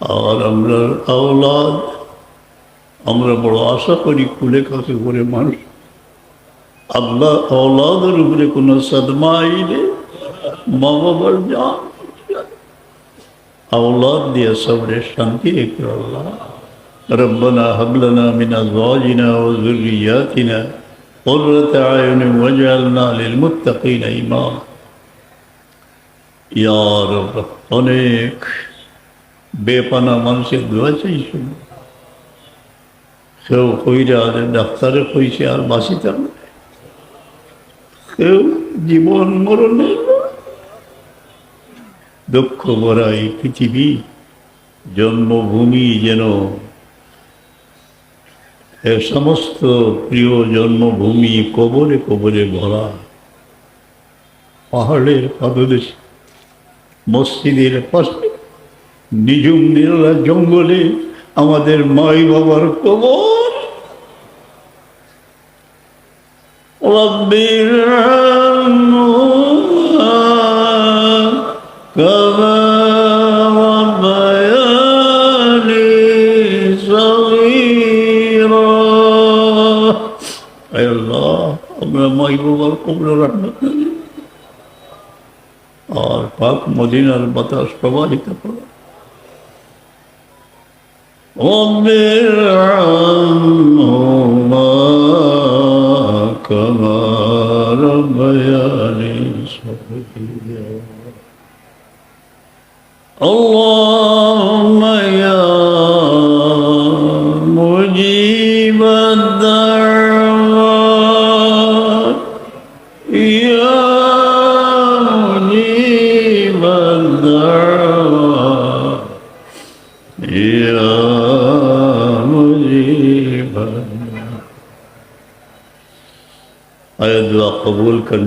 আর আমরা আওলাদ আমরা বড় আশা করি কুলে কাছে করে মানুষ আল্লাহ আওলাদের উপরে কোনো সদমা আইলে মা বাবার যান আওলাদ দিয়ে সবরে শান্তি রেখে আল্লাহ ربنا هب لنا من ازواجنا وذرياتنا قرة اعين واجعلنا للمتقين اماما ইয়া রব অনেক বেপানা মানুষের দোয়া চাইছে কেউ কইরা ডাক্তারে কইছে আর বাঁচিতাম। কেউ জীবন মরণে দুঃখ ভরা এই পৃথিবী, জন্মভূমি যেন এ সমস্ত প্রিয় জন্মভূমি কবরে কবরে ভরা। পাহাড়ের পাদদেশে, মসজিদের পাশে নিজুম নিরলা জঙ্গলে আমাদের মাই বাবার কবর। রব্বির আমরা মাই বাবার কবর রান্না করি আর পাক মদিনার বাতাস প্রবাহিত করা واصبر عما كما ربياني صغيرا الله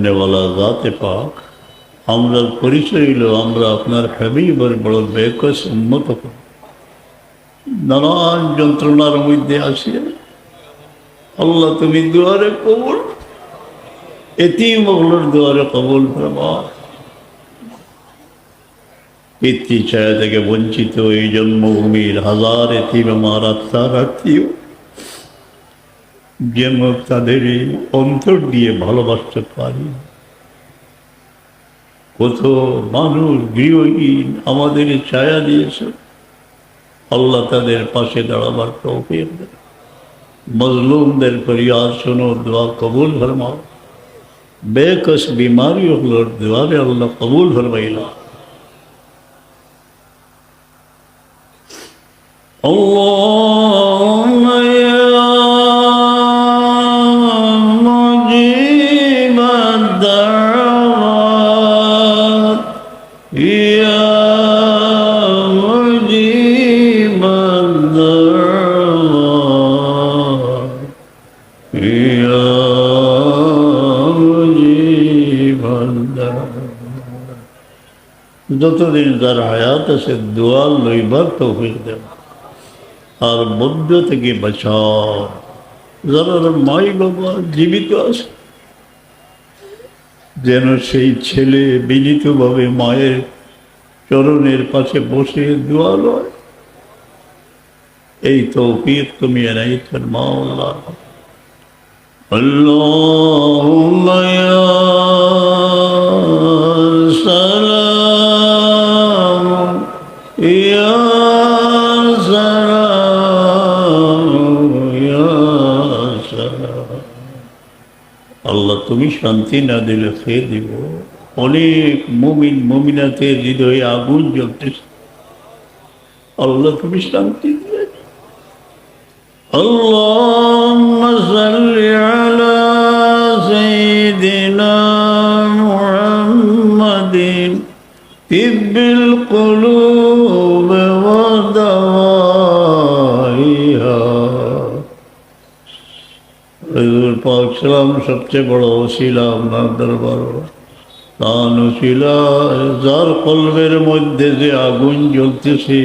কবুল করনে জাতে পাক, আমরার পরিচয় হইল আমরা আপনার বড় বেকস উন্নত নানান যন্ত্রণার মধ্যে আসিয়া আল্লাহ তুমি দুয়ারে কবুল, এতিম ওগুলোর দুয়ারে কবুল ফরমা পিতৃ ছায়া থেকে বঞ্চিত এই জন্মভূমির হাজার এতিম আমার আত্মার আত্মীয়। যেন তাদের এই অন্তর দিয়ে ভালোবাসতে পারি। কত মানুষ গৃহহীন আমাদের ছায়া দিয়েছে। আল্লাহ তাদের পাশে দাঁড়াবার তৌফিক মজলুমদের ফরিয়াদ শোনো, দোয়া কবুল ফরমাও। বেকস বিমারি হলোর দোয়ারে আল্লাহ কবুল ফরমাইলা। আল্লাহ যতদিন তার হায়াত আছে দোয়া লইবার তৌফিক দেব আর মধ্য থেকে বাঁচাও যারা মাই বাবা জীবিত আছে যেন সেই ছেলে বিনীতভাবে মায়ের চরণের পাশে বসে দোয়া লয় এই তৌফিক তুমি এনাই ফরমাও اللهم يا শান্তি না দিলে খেয়ে দিব অনেক মুমিন মুমিনাতের হৃদয়ে আগুন জ্বলতেছে আল্লাহ তুমি শান্তি দিয়ে দাও। اللهم صل على سيدنا محمد طب নাম সবচেয়ে বড় ওসিলা আপনার দরবার। তান ওসিলা যার কলমের মধ্যে যে আগুন জ্বলতেছে,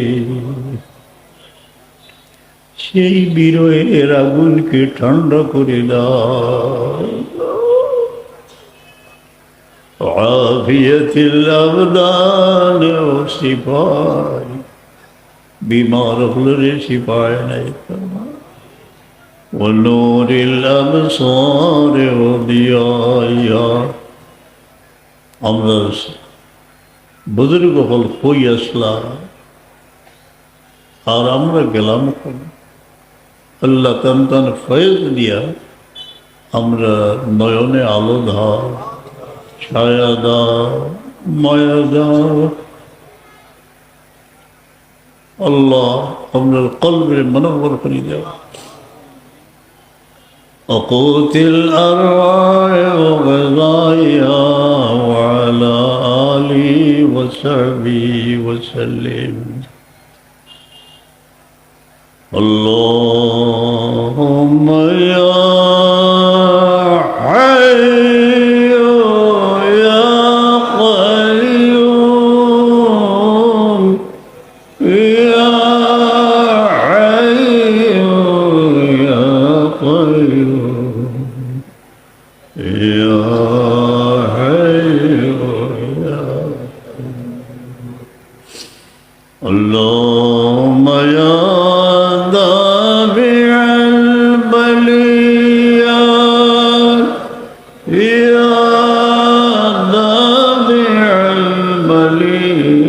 সেই বিরয়ের আগুনকে ঠান্ডা করে দাফিয়তিল্লাবদান ও বিমার হল রে সিপায় নাই ونور الأبصار وضياء আমরা বুজুর্গ হল হই আসলা আর আমরা গেলাম ওখানে আল্লাহ তান তান ফয়েজ দিয়া আমরা নয়নে আলো দাও ছায়া দাও মায়া দাও আল্লাহ আমরা কলবে মনোবর করে দাও وقوت الأرواح وغذائها وعلى آله وصحبه وسلم. اللهم يا اللهم يا دافع البليات يا دافع البليات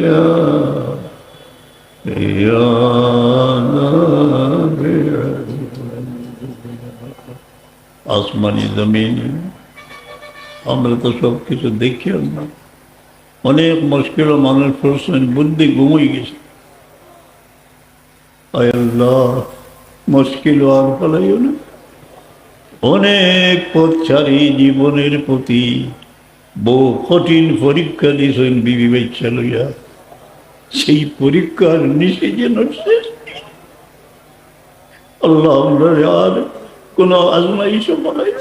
يا دافع আসমানি জমিনি আমরা তো সব কিছু দেখিও না অনেক মুশকিল মানুষ প্রশ্ন বুদ্ধি ঘুমিয়ে গেছে আয় আল্লাহ, মুশকিল আর ফলাইও না। অনেক পথচারী জীবনের প্রতি বহু কঠিন পরীক্ষা দিয়েছেন বিবি বাচ্চা লইয়া। সেই পরীক্ষার যেন শেষ নেই। আল্লাহ আমরা আর কোনো আজমাইশ বানাই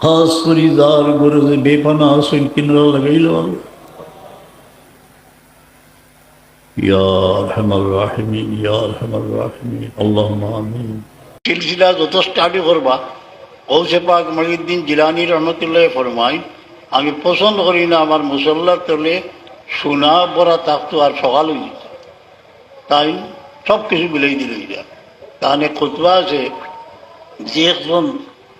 খাস করি যার গরজে বেপানা আসেন, কিনরা লাগাইল ফরমাই আমি পছন্দ করি না আমার মুসল্লার তলে সোনা বড়া থাকতো আর সকাল হয়ে তাই সব কিছু বিলাই দিল তাহলে খুতবা আছে, যে একজন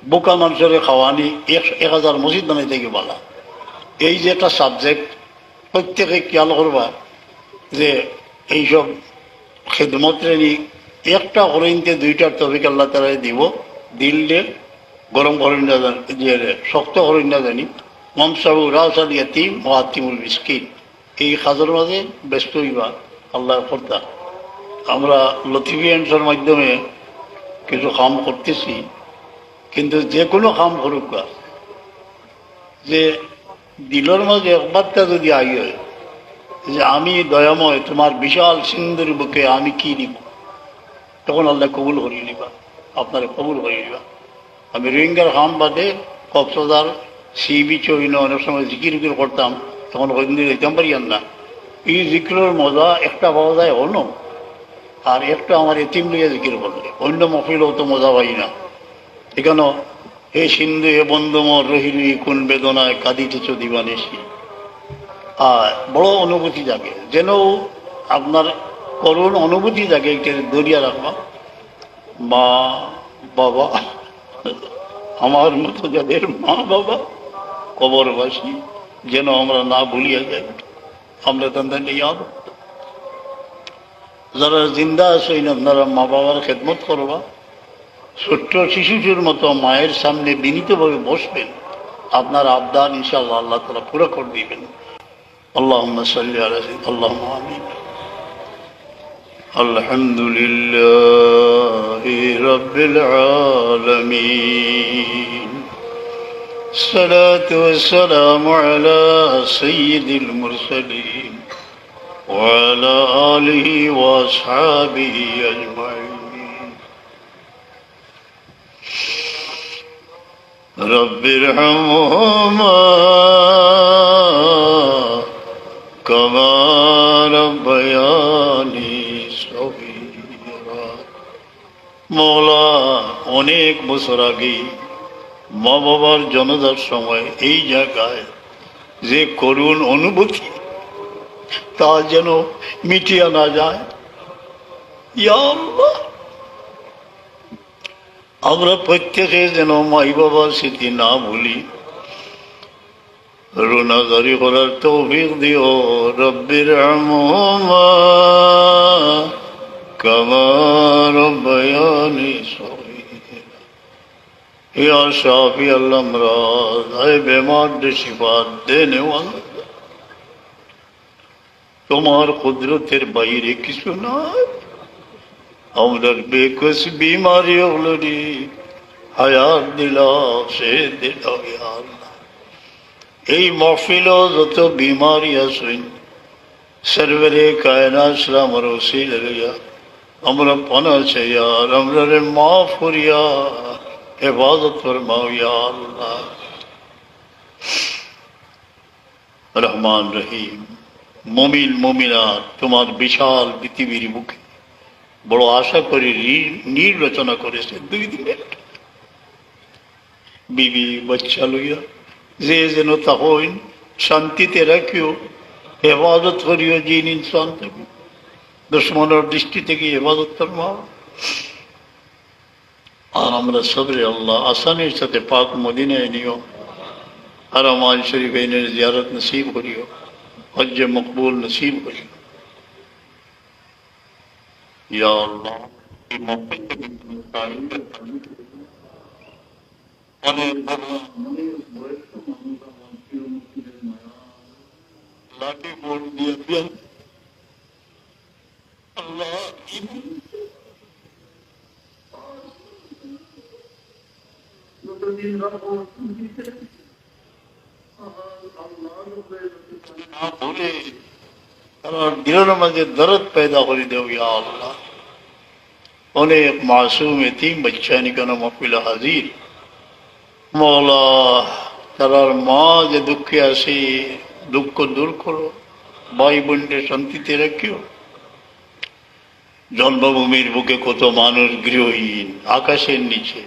বোকা মানুষের খাওয়ানি, এক এক হাজার মসজিদ বানাই থেকে বলা। এই যে একটা সাবজেক্ট প্রত্যেকে খেয়াল করবা যে এইসব খেদমত শ্রেণি, একটা হরিণকে দুইটার তবিক আল্লাহ তালা দিব দিল্লে গরম হরিণ যে শক্ত হরিণ জানি, মমসাবু রাউসাল ইয়াতিম ও আতিমুল মিসকিন। এই খাজের মাঝে ব্যস্ত হইবা আল্লাহ কর্তা আমরা লতিফিয়ান্সের মাধ্যমে কিছু কাম করতেছি, কিন্তু যে কোনো কাম করুক যে দিলের মাঝে একবারটা যদি আই হয় যে আমি দয়াময়, তোমার বিশাল সিন্ধুর বুকে আমি কি নিব? তখন আল্লাহ কবুল করিয়ে নিবা। আপনারা কবুল করিয়ে নিবা আমি রোহিঙ্গার হাম বাদে কক্সবাজার সি বিচ অনেক সময় জিকির উকির করতাম। তখন দিন যেতাম পারিয়ান না। এই জিকিরের মজা একটা পাওয়া যায় অন্য। আর একটা আমার এতিম লইয়া জিকির করলে। অন্য মফিলও তো মজা পাই না। এখানে হে সিন্ধু, হে বন্ধুমর রহিলি, কোন বেদনায় কাঁদিতেছ দিবানেশি বড় অনুভূতি জাগে। যেন আপনার করুণ অনুভূতি জাগে একটা দরিয়া রাখবা। মা, বাবা, আমার মতো যাদের মা, বাবা, কবরবাসী, যেন আমরা না ভুলিয়া যাই। আমরা তাদের ইয়াদ যারা জিন্দা আছেন আপনারা মা বাবার খেদমত করবা। ছোট্ট শিশুটির মতো মায়ের সামনে বিনীতভাবে বসবেন। আপনার আবদান ইনশাআল্লাহ আল্লাহ তালা পুরো করে দিবেন। اللهم صل على سيدنا اللهم آمين. الحمد لله رب العالمين. الصلاة والسلام على سيد المرسلين وعلى آله وأصحابه أجمعين. رب ارحمهما. كما ربياني صغيرا মৌলা অনেক বছর আগে মা বাবার জনতার সময় এই জায়গায় যে করুণ অনুভূতি তা যেন মিটিয়ে না যায় ইয়া আল্লাহ আমরা প্রত্যেকে যেন মাই বাবার স্মৃতি না ভুলি রুনাজারি করার তৌফিক দিও, রব্বির আমহমা কামার বয়ানি ইয়া শাফি আল্লাহ আয় বেমার শিফাত দেনে তোমার কুদরতের বাইরে কিছু নাই। আমরা বেকুশ বিমারি হলো রে দিলা, সে দিল আল্লাহ এই মহফিল যত বিমারি আসুন, সর্বরে কায়না ইসলাম রসিল লইয়া আমরা পানা চাইয়ার আমরা রে মাফ করিয়া, হেফাজত ফরমাও ইয়া আল্লাহ। রহমান রহিম, মমিন মমিনা তোমার বিশাল পৃথিবীর মুখে বড় আশা করে রি- নীর করেছে দুই দিনের। বিবি, বাচ্চা লইয়া যে যেন তা হইন শান্তিতে রাখিও, হেফাজত করিও জিন ইনসান থেকে। দুশ্মনের দৃষ্টি থেকে হেফাজত ফরমাও আর আমরা সবরে আল্লাহ আসানের সাথে পাক মদিনায় নিও। আর আমার শরীফ এনের জিয়ারত নসিব করিও, হজ্জে মকবুল নসিব করিও। ইয়া আল্লাহ। অনেক বড় লাঠি বোর্ড দিয়ে বিয়ান আল্লাহ না বলে তারা দিলের মাঝে দরদ पैदा করে দেও ইয়া আল্লাহ অনেক মাসুম এতিম বাচ্চা নিকানো মফিল তারার মা যে দুঃখে আসে, দুঃখ দূর করো, ভাই বোনকে শান্তিতে রাখিও। জন্মভূমির বুকে কত মানুষ গৃহহীন, আকাশের নিচে।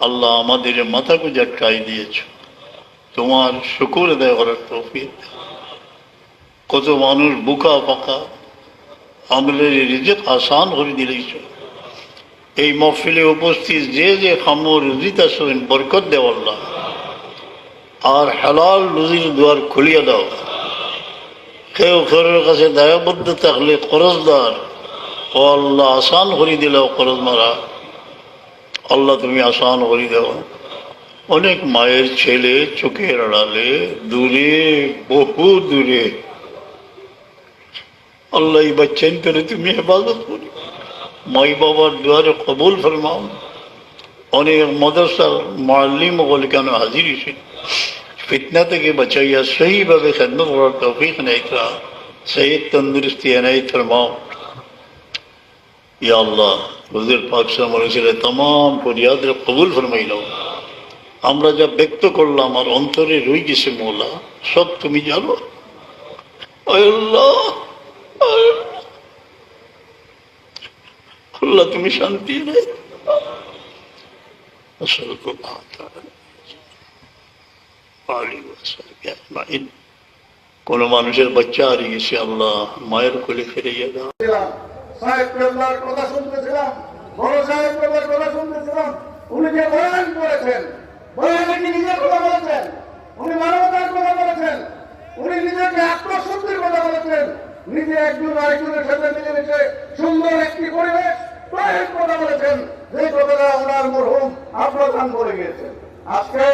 আল্লাহ আমাদের মাথা গুজাটকাই দিয়েছ। তোমার শুকুর দেয় করার তৌফিক কত মানুষ বুকা পাকা আমাদের রিজেক আসান করে দিলেছ এই মহফিলে উপস্থিত যে যে খামর রুজিত আসেন বরকত দেও আল্লাহ। আর হালাল রুজির দুয়ার খুলিয়ে দাও। কেউ কেউর কাছে দায়বদ্ধ থাকলে করজদার ও আল্লাহ আসান করে দিলেও করজ মারা। আল্লাহ তুমি আসান করে দাও। অনেক মায়ের ছেলে চোখের আড়ালে, দূরে, বহু দূরে। আল্লাহ বাচ্চান করে তুমি হেফাজত করি। মাই বাবার দুয়ারে কবুল ফরমাও। অনেক মদরসার মাল্লিম বলে কেন হাজির হয়েছে? ফিতনা থেকে বাঁচাইয়া সেইভাবে খেদমত করার সেই তন্দুরস্তি নেই ফরমাও ইয়া আল্লাহ তমাম ফরিয়াদের কবুল ফরমাইল। আমরা যা ব্যক্ত করলাম, আর অন্তরে রই গেছে মোলা, সব তুমি জানো। আল্লাহ তুমি শান্তি নেই। আসল কথা কোন মানুষের বাচ্চা হারিয়ে গেছে আল্লাহ মায়ের কোলে ফিরিয়ে দাও। কথা উনি যে একজন আরেকজনের সাথে সুন্দর একটি করে গিয়েছেন। আজকে